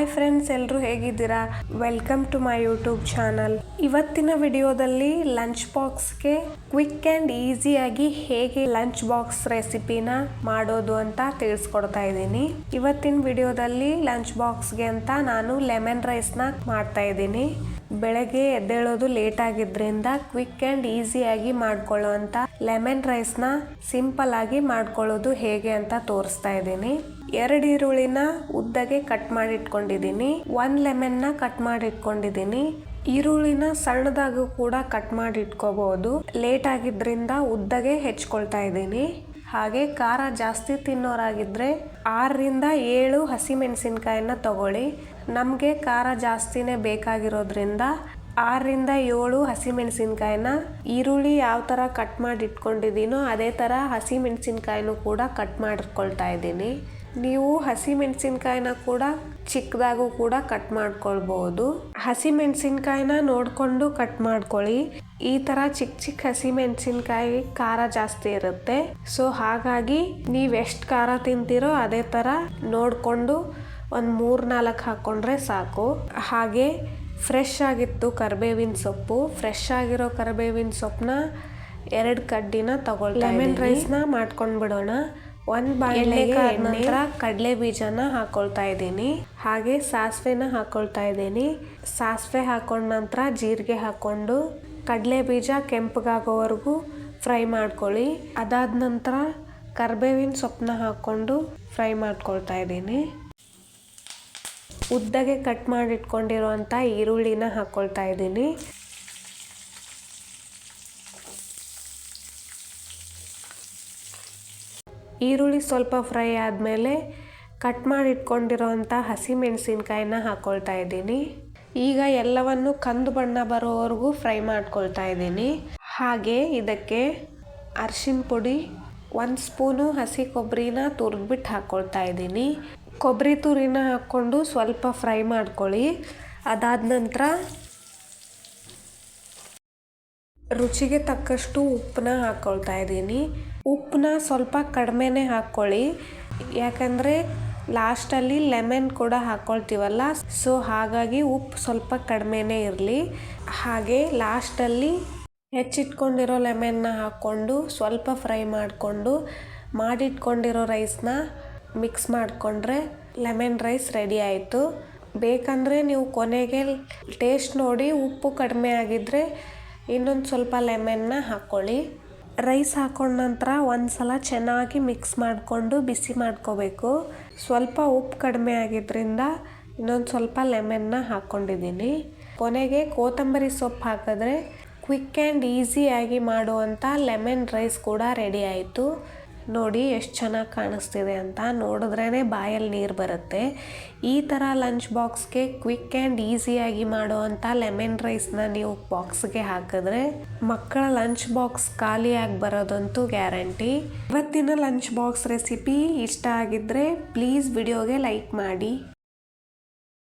Hi friends ಎಲ್ಲರೂ ಹೇಗಿದ್ದೀರಾ? Welcome to my YouTube channel ಇವತ್ತಿನ ವಿಡಿಯೋದಲ್ಲಿ ಲಂಚ್ ಬಾಕ್ಸ್ಗೆ ಕ್ವಿಕ್ ಆ್ಯಂಡ್ ಈಸಿಯಾಗಿ ಹೇಗೆ ಲಂಚ್ ಬಾಕ್ಸ್ ರೆಸಿಪಿನ ಮಾಡೋದು ಅಂತ ತಿಳಿಸ್ಕೊಡ್ತಾ ಇದ್ದೀನಿ. ಇವತ್ತಿನ ವಿಡಿಯೋದಲ್ಲಿ ಲಂಚ್ ಬಾಕ್ಸ್ಗೆ ಅಂತ ನಾನು ಲೆಮನ್ ರೈಸ್ನ ಮಾಡ್ತಾ ಇದ್ದೀನಿ. ಬೆಳಗ್ಗೆ ಎದ್ದೇಳೋದು ಲೇಟ್ ಆಗಿದ್ರಿಂದ ಕ್ವಿಕ್ ಆ್ಯಂಡ್ ಈಸಿಯಾಗಿ ಮಾಡ್ಕೊಳ್ಳೋವಂಥ ಲೆಮನ್ ರೈಸ್ನ ಸಿಂಪಲ್ ಆಗಿ ಮಾಡ್ಕೊಳ್ಳೋದು ಹೇಗೆ ಅಂತ ತೋರಿಸ್ತಾ ಇದ್ದೀನಿ. ಎರಡು ಈರುಳ್ಳಿನ ಉದ್ದಗೆ ಕಟ್ ಮಾಡಿ ಇಟ್ಕೊಂಡಿದ್ದೀನಿ ಒಂದು ಲೆಮನ್ನ ಕಟ್ ಮಾಡಿ ಇಟ್ಕೊಂಡಿದ್ದೀನಿ ಈರುಳ್ಳಿನ ಸಣ್ಣದಾಗೂ ಕೂಡ ಕಟ್ ಮಾಡಿ ಇಟ್ಕೋಬಹುದು ಲೇಟ್ ಆಗಿದ್ರಿಂದ ಉದ್ದಗೆ ಹೆಚ್ಕೊಳ್ತಾ ಇದ್ದೀನಿ. ಹಾಗೆ ಖಾರ ಜಾಸ್ತಿ ತಿನ್ನೋರಾಗಿದ್ದರೆ ಆರರಿಂದ ಏಳು ಹಸಿಮೆಣಸಿನ್ಕಾಯನ್ನ ತಗೊಳ್ಳಿ. ನಮಗೆ ಖಾರ ಜಾಸ್ತಿನೇ ಬೇಕಾಗಿರೋದ್ರಿಂದ ಆರರಿಂದ ಏಳು ಹಸಿಮೆಣಸಿನ್ಕಾಯಿನ ಈರುಳ್ಳಿ ಯಾವ ಥರ ಕಟ್ ಮಾಡಿ ಇಟ್ಕೊಂಡಿದ್ದೀನೋ ಅದೇ ಥರ ಹಸಿಮೆಣಸಿನ್ಕಾಯಿನೂ ಕೂಡ ಕಟ್ ಮಾಡಿಕೊಳ್ತಾ ಇದ್ದೀನಿ. ನೀವು ಹಸಿಮೆಣಸಿನ್ಕಾಯಿನ ಕೂಡ ಚಿಕ್ಕದಾಗೂ ಕೂಡ ಕಟ್ ಮಾಡ್ಕೊಳ್ಬೋದು. ಹಸಿಮೆಣಸಿನ್ಕಾಯಿನ ನೋಡಿಕೊಂಡು ಕಟ್ ಮಾಡ್ಕೊಳ್ಳಿ. ಈ ಥರ ಚಿಕ್ಕ ಚಿಕ್ಕ ಹಸಿಮೆಣಸಿನ್ಕಾಯಿ ಖಾರ ಜಾಸ್ತಿ ಇರುತ್ತೆ. ಸೊ ಹಾಗಾಗಿ ನೀವು ಎಷ್ಟು ಖಾರ ತಿಂತೀರೋ ಅದೇ ಥರ ನೋಡಿಕೊಂಡು ಒಂದು ಮೂರು ನಾಲ್ಕು ಹಾಕ್ಕೊಂಡ್ರೆ ಸಾಕು. ಹಾಗೆ ಫ್ರೆಶ್ ಆಗಿತ್ತು ಕರಿಬೇವಿನ ಸೊಪ್ಪು. ಫ್ರೆಶ್ ಆಗಿರೋ ಕರಿಬೇವಿನ ಸೊಪ್ಪನ್ನ ಎರಡು ಕಡ್ಡಿನ ತಗೊಳ್ಳಿ ಲೆಮನ್ ರೈಸ್ನ ಮಾಡ್ಕೊಂಡು ಬಿಡೋಣ ಒಂದು ಬಾಣಲೆಗೆ ನಂತರ ಕಡಲೆ ಬೀಜನ ಹಾಕೊಳ್ತಾ ಇದ್ದೀನಿ. ಹಾಗೆ ಸಾಸಿವೆನ ಹಾಕೊಳ್ತಾ ಇದ್ದೀನಿ. ಸಾಸಿವೆ ಹಾಕೊಂಡ ನಂತರ ಜೀರಿಗೆ ಹಾಕ್ಕೊಂಡು ಕಡಲೆ ಬೀಜ ಕೆಂಪಗಾಗೋವರೆಗೂ ಫ್ರೈ ಮಾಡ್ಕೊಳ್ಳಿ. ಅದಾದ ನಂತರ ಕರ್ಬೇವಿನ ಸೊಪ್ಪನ್ನ ಹಾಕ್ಕೊಂಡು ಫ್ರೈ ಮಾಡ್ಕೊಳ್ತಾ ಇದ್ದೀನಿ. ಉದ್ದಗೆ ಕಟ್ ಮಾಡಿಟ್ಕೊಂಡಿರುವಂಥ ಈರುಳ್ಳಿನ ಹಾಕ್ಕೊಳ್ತಾ ಇದ್ದೀನಿ. ಈರುಳ್ಳಿ ಸ್ವಲ್ಪ ಫ್ರೈ ಆದಮೇಲೆ ಕಟ್ ಮಾಡಿ ಹಸಿ ಹಸಿಮೆಣಸಿನ್ಕಾಯಿನ ಹಾಕ್ಕೊಳ್ತಾ ಇದ್ದೀನಿ. ಈಗ ಎಲ್ಲವನ್ನು ಕಂದು ಬಣ್ಣ ಬರೋವರೆಗೂ ಫ್ರೈ ಮಾಡ್ಕೊಳ್ತಾ ಇದ್ದೀನಿ. ಹಾಗೆ ಇದಕ್ಕೆ ಅರ್ಶಿನ ಪುಡಿ, ಒಂದು ಸ್ಪೂನು ಹಸಿ ಕೊಬ್ಬರಿನ ತುರಿದ್ಬಿಟ್ಟು ಹಾಕ್ಕೊಳ್ತಾ ಇದ್ದೀನಿ. ಕೊಬ್ಬರಿ ತುರಿನ ಹಾಕ್ಕೊಂಡು ಸ್ವಲ್ಪ ಫ್ರೈ ಮಾಡ್ಕೊಳ್ಳಿ. ಅದಾದ ನಂತರ ರುಚಿಗೆ ತಕ್ಕಷ್ಟು ಉಪ್ಪನ್ನ ಹಾಕ್ಕೊಳ್ತಾ ಇದ್ದೀನಿ. ಉಪ್ಪನ್ನ ಸ್ವಲ್ಪ ಕಡಿಮೆನೇ ಹಾಕ್ಕೊಳ್ಳಿ. ಯಾಕಂದರೆ ಲಾಸ್ಟಲ್ಲಿ ಲೆಮನ್ ಕೂಡ ಹಾಕ್ಕೊಳ್ತೀವಲ್ಲ ಸೊ ಹಾಗಾಗಿ ಉಪ್ಪು ಸ್ವಲ್ಪ ಕಡಿಮೆನೇ ಇರಲಿ. ಹಾಗೆ ಲಾಸ್ಟಲ್ಲಿ ಹೆಚ್ಚಿಟ್ಕೊಂಡಿರೋ ಲೆಮನ್ನ ಹಾಕ್ಕೊಂಡು ಸ್ವಲ್ಪ ಫ್ರೈ ಮಾಡಿಕೊಂಡು, ಮಾಡಿಟ್ಕೊಂಡಿರೋ ರೈಸ್ನ ಮಿಕ್ಸ್ ಮಾಡಿಕೊಂಡ್ರೆ ಲೆಮನ್ ರೈಸ್ ರೆಡಿ ಆಯಿತು. ಬೇಕಂದರೆ ನೀವು ಕೊನೆಗೆ ಟೇಸ್ಟ್ ನೋಡಿ, ಉಪ್ಪು ಕಡಿಮೆ ಆಗಿದ್ದರೆ ಇನ್ನೊಂದು ಸ್ವಲ್ಪ ಲೆಮನ್ನ ಹಾಕ್ಕೊಳ್ಳಿ. ರೈಸ್ ಹಾಕೊಂಡ ನಂತರ ಒಂದು ಸಲ ಚೆನ್ನಾಗಿ ಮಿಕ್ಸ್ ಮಾಡಿಕೊಂಡು ಬಿಸಿ ಮಾಡ್ಕೋಬೇಕು. ಸ್ವಲ್ಪ ಉಪ್ಪು ಕಡಿಮೆ ಆಗಿದ್ದರಿಂದ ಇನ್ನೊಂದು ಸ್ವಲ್ಪ ಲೆಮನ್ನ ಹಾಕ್ಕೊಂಡಿದ್ದೀನಿ ಕೊನೆಗೆ ಕೊತ್ತಂಬರಿ ಸೊಪ್ಪು ಹಾಕಿದ್ರೆ ಕ್ವಿಕ್ ಆ್ಯಂಡ್ ಈಸಿಯಾಗಿ ಮಾಡುವಂಥ ಲೆಮನ್ ರೈಸ್ ಕೂಡ ರೆಡಿ ಆಯಿತು. ನೋಡಿ ಎಷ್ಟು ಚೆನ್ನಾಗಿ ಕಾಣಿಸ್ತಿದೆ ಅಂತ. ನೋಡಿದ್ರೇ ಬಾಯಲ್ಲಿ ನೀರು ಬರುತ್ತೆ. ಈ ಥರ ಲಂಚ್ ಬಾಕ್ಸ್ಗೆ ಕ್ವಿಕ್ ಆ್ಯಂಡ್ ಈಸಿಯಾಗಿ ಮಾಡುವಂಥ ಲೆಮನ್ ರೈಸ್ನ ನೀವು ಬಾಕ್ಸ್ಗೆ ಹಾಕಿದ್ರೆ ಮಕ್ಕಳ ಲಂಚ್ ಬಾಕ್ಸ್ ಖಾಲಿಯಾಗಿ ಬರೋದಂತೂ ಗ್ಯಾರಂಟಿ ಇವತ್ತಿನ ಲಂಚ್ ಬಾಕ್ಸ್ ರೆಸಿಪಿ ಇಷ್ಟ ಆಗಿದ್ದರೆ ಪ್ಲೀಸ್ ವಿಡಿಯೋಗೆ ಲೈಕ್ ಮಾಡಿ.